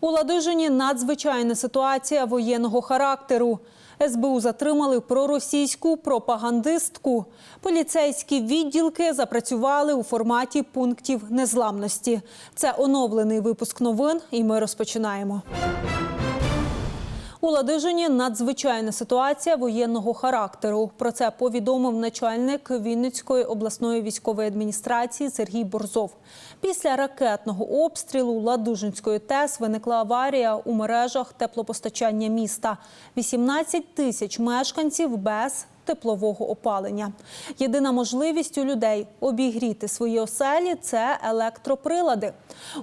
У Ладижині надзвичайна ситуація воєнного характеру. СБУ затримали проросійську пропагандистку. Поліцейські відділки запрацювали у форматі пунктів незламності. Це оновлений випуск новин, і ми розпочинаємо. У Ладижині надзвичайна ситуація воєнного характеру. Про це повідомив начальник Вінницької обласної військової адміністрації Сергій Борзов. Після ракетного обстрілу Ладижинської ТЕС виникла аварія у мережах теплопостачання міста. 18 тисяч мешканців без теплового опалення. Єдина можливість у людей обігріти свої оселі це електроприлади.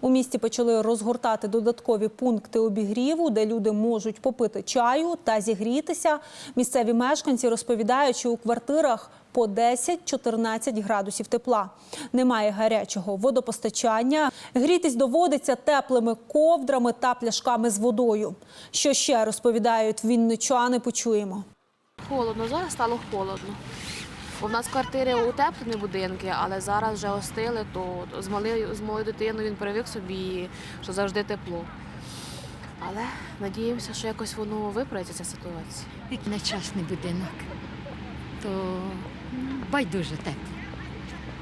У місті почали розгортати додаткові пункти обігріву, де люди можуть попити чаю та зігрітися. Місцеві мешканці розповідають, що у квартирах по 10-14 градусів тепла. Немає гарячого водопостачання. Грітись доводиться теплими ковдрами та пляшками з водою. Що ще розповідають вінничани, почуємо. Холодно, зараз стало холодно. В нас квартири утеплені будинки, але зараз вже остили, то з малою, з малою дитиною він привик собі, що завжди тепло. Але надіємося, що якось воно виправиться ця ситуація. Як нечасний будинок, то байдуже тепло.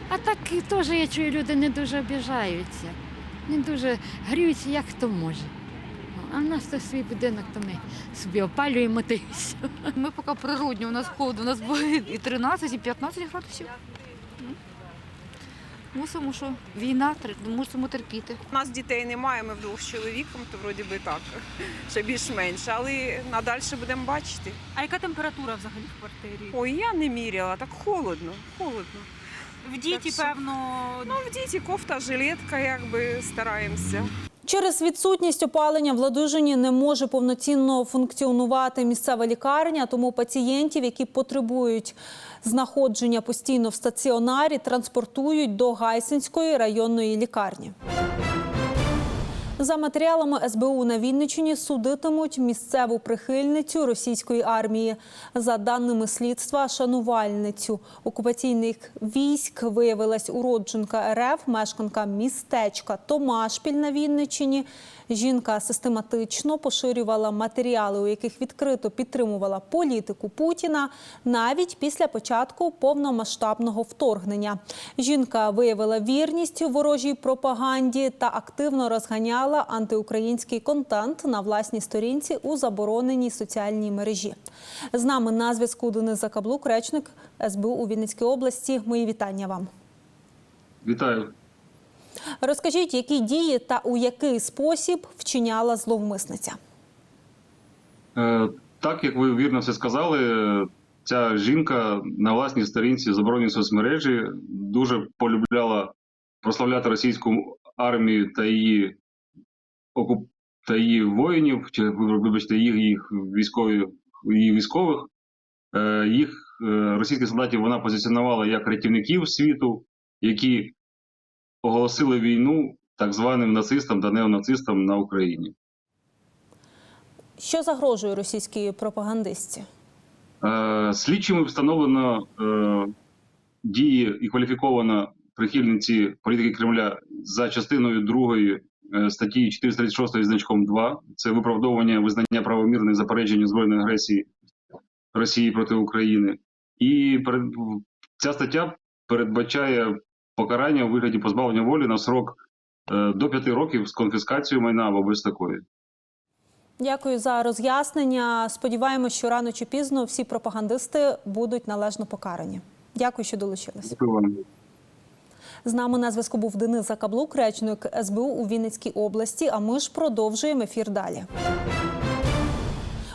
А так теж я чую, люди не дуже обіжаються, не дуже гріються, як хто може. А в нас то свій будинок, то ми собі опалюємо та й все. Ми поки природні, у нас холодно, у нас буде і 13, і 15 градусів. Мусимо, що війна, мусимо терпіти. У нас дітей немає, ми вдвох з чоловіком, то вроді би так, ще більш-менш. Але надалі будемо бачити. А яка температура взагалі в квартирі? Ой, я не міряла, так холодно, холодно. В діті, що- певно, Ну, в діті кофта, жилетка, якби стараємося. Через відсутність опалення в Ладижині не може повноцінно функціонувати місцева лікарня, тому пацієнтів, які потребують знаходження постійно в стаціонарі, транспортують до Гайсинської районної лікарні. За матеріалами СБУ на Вінниччині судитимуть місцеву прихильницю російської армії. За даними слідства, шанувальницю окупаційних військ виявилась уродженка РФ, мешканка містечка Томашпіль на Вінниччині. Жінка систематично поширювала матеріали, у яких відкрито підтримувала політику Путіна навіть після початку повномасштабного вторгнення. Жінка виявила вірність ворожій пропаганді та активно розганяла антиукраїнський контент на власній сторінці у забороненій соціальній мережі. З нами на зв'язку Денис Закаблук, речник СБУ у Вінницькій області. Мої вітання вам. Вітаю. Розкажіть, які дії та у який спосіб вчиняла зловмисниця. Е, Так як ви вірно все сказали, ця жінка на власній сторінці заборонені соцмережі дуже полюбляла прославляти російську армію та її окуп... та її воїнів, чи вибачте, їх, їх військові її військових. Е, Їх е, російських солдатів вона позиціонувала як рятівників світу, які оголосили війну так званим нацистам та неонацистам на Україні. Що загрожує російській пропагандистці? Е, Слідчими встановлено е, дії і кваліфіковано прихильниці політики Кремля за частиною 2 статті 436 зі значком 2. Це виправдовування визнання правомірних заперечень збройної агресії Росії проти України. І перед, ця стаття передбачає покарання у вигляді позбавлення волі на срок е, до 5 років з конфіскацією майна або без такої. Дякую за роз'яснення. Сподіваємось, що рано чи пізно всі пропагандисти будуть належно покарані. Дякую, що долучились. Дякую вам. З нами на зв'язку був Денис Закаблук, речник СБУ у Вінницькій області. А ми ж продовжуємо ефір далі.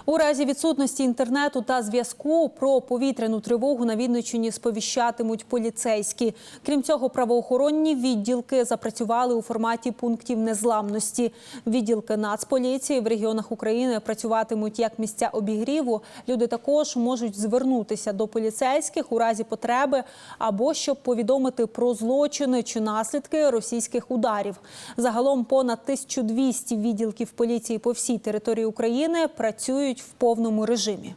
У разі відсутності інтернету та зв'язку про повітряну тривогу на Вінниччині сповіщатимуть поліцейські. Крім цього, правоохоронні відділки запрацювали у форматі пунктів незламності. Відділки Нацполіції в регіонах України працюватимуть як місця обігріву. Люди також можуть звернутися до поліцейських у разі потреби або щоб повідомити про злочини чи наслідки російських ударів. Загалом понад 1200 відділків поліції по всій території України працюють в повному режимі.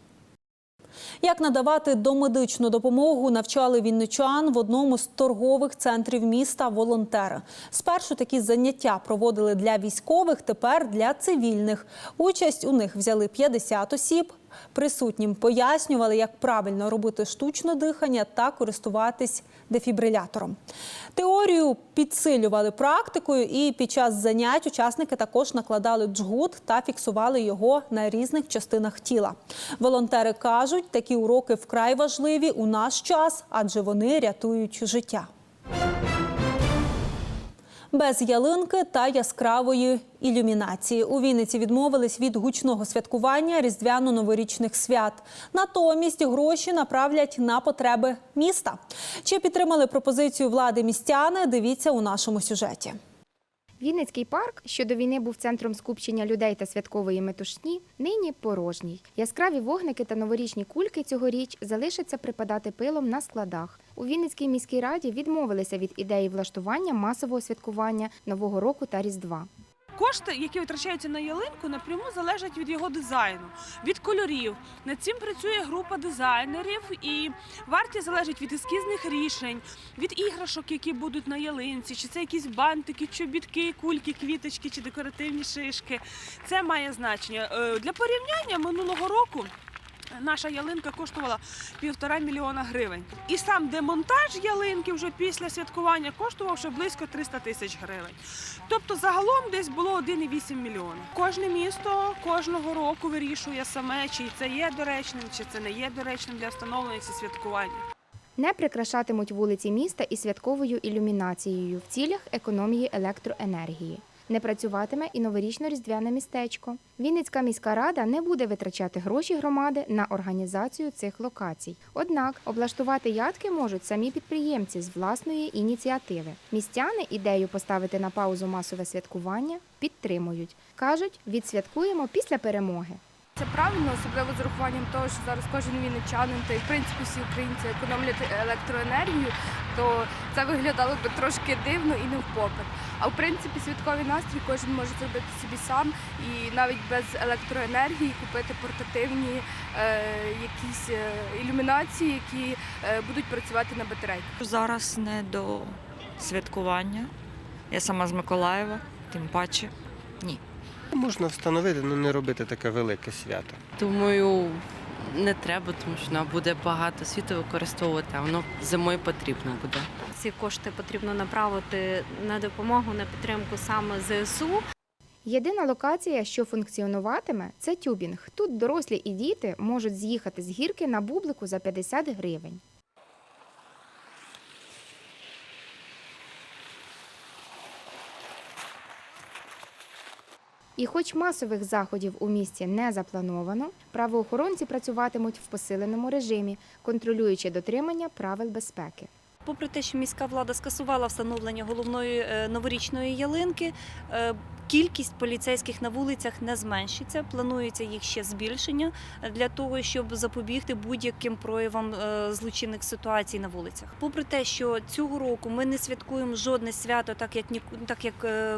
Як надавати домедичну допомогу, навчали вінничан в одному з торгових центрів міста волонтери. Спершу такі заняття проводили для військових, тепер для цивільних. Участь у них взяли 50 осіб. Присутнім пояснювали, як правильно робити штучне дихання та користуватись дефібрилятором. Теорію підсилювали практикою, і під час занять учасники також накладали джгут та фіксували його на різних частинах тіла. Волонтери кажуть, такі уроки вкрай важливі у наш час, адже вони рятують життя. Без ялинки та яскравої ілюмінації у Вінниці відмовились від гучного святкування різдвяно-новорічних свят. Натомість гроші направлять на потреби міста. Чи підтримали пропозицію влади містяни? Дивіться у нашому сюжеті. Вінницький парк, що до війни був центром скупчення людей та святкової метушні, нині порожній. Яскраві вогники та новорічні кульки цьогоріч залишаться припадати пилом на складах. У Вінницькій міській раді відмовилися від ідеї влаштування масового святкування Нового року та Різдва. Кошти, які витрачаються на ялинку, напряму залежать від його дизайну, від кольорів. Над цим працює група дизайнерів, і вартість залежить від ескізних рішень, від іграшок, які будуть на ялинці, чи це якісь бантики, чобітки, кульки, квіточки чи декоративні шишки. Це має значення. Е, Для порівняння минулого року. Наша ялинка коштувала півтора мільйона гривень. І сам демонтаж ялинки вже після святкування коштував ще близько 300 тисяч гривень. Тобто загалом десь було 1,8 мільйона. Кожне місто кожного року вирішує саме, чи це є доречним, чи це не є доречним для встановлення ці святкування. Не прикрашатимуть вулиці міста і святковою ілюмінацією в цілях економії електроенергії. Не працюватиме і новорічно-різдвяне містечко. Вінницька міська рада не буде витрачати гроші громади на організацію цих локацій. Однак облаштувати ядки можуть самі підприємці з власної ініціативи. Містяни ідею поставити на паузу масове святкування підтримують. кажуть, відсвяткуємо після перемоги. Це правильно, особливо з урахуванням того, що зараз кожен вінничанин та й в принципі всі українці економлять електроенергію, то це виглядало би трошки дивно і не в попит. А в принципі святковий настрій кожен може зробити собі сам і навіть без електроенергії купити портативні е, якісь е, ілюмінації, які е, будуть працювати на батарейках. Зараз не до святкування. Я сама з Миколаєва, тим паче. Можна встановити, але не робити таке велике свято. Думаю, не треба, тому що нам буде багато світу використовувати, а воно зимою потрібно буде. Ці кошти потрібно направити на допомогу на підтримку саме ЗСУ. Єдина локація, що функціонуватиме, це тюбінг. Тут дорослі і діти можуть з'їхати з гірки на бублику за 50 гривень. І хоч масових заходів у місті не заплановано, правоохоронці працюватимуть в посиленому режимі, контролюючи дотримання правил безпеки. Попри те, що міська влада скасувала встановлення головної е, новорічної ялинки, е, кількість поліцейських на вулицях не зменшиться. Планується їх ще збільшення е, для того, щоб запобігти будь-яким проявам злочинних ситуацій на вулицях. Попри те, що цього року ми не святкуємо жодне свято, так як так як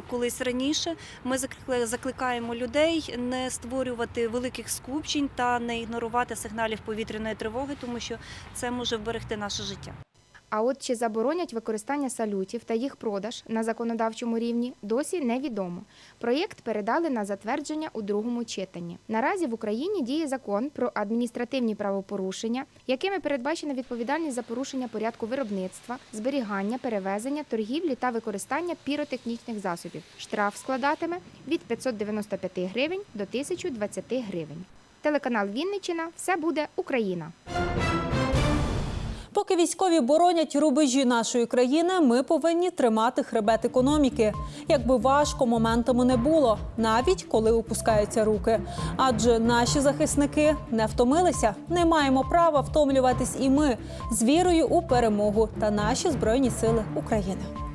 колись раніше. Ми закли- закликаємо людей не створювати великих скупчень та не ігнорувати сигналів повітряної тривоги, тому що це може вберегти наше життя. А от чи заборонять використання салютів та їх продаж на законодавчому рівні, досі невідомо. Проєкт передали на затвердження у другому читанні. Наразі в Україні діє закон про адміністративні правопорушення, якими передбачена відповідальність за порушення порядку виробництва, зберігання, перевезення, торгівлі та використання піротехнічних засобів. Штраф складатиме від 595 гривень до 1020 гривень. Телеканал Вінниччина все буде Україна. Поки військові боронять рубежі нашої країни, ми повинні тримати хребет економіки. Якби важко моментами не було, навіть коли опускаються руки. Адже наші захисники не втомилися, не маємо права втомлюватись і ми з вірою у перемогу та наші збройні сили України.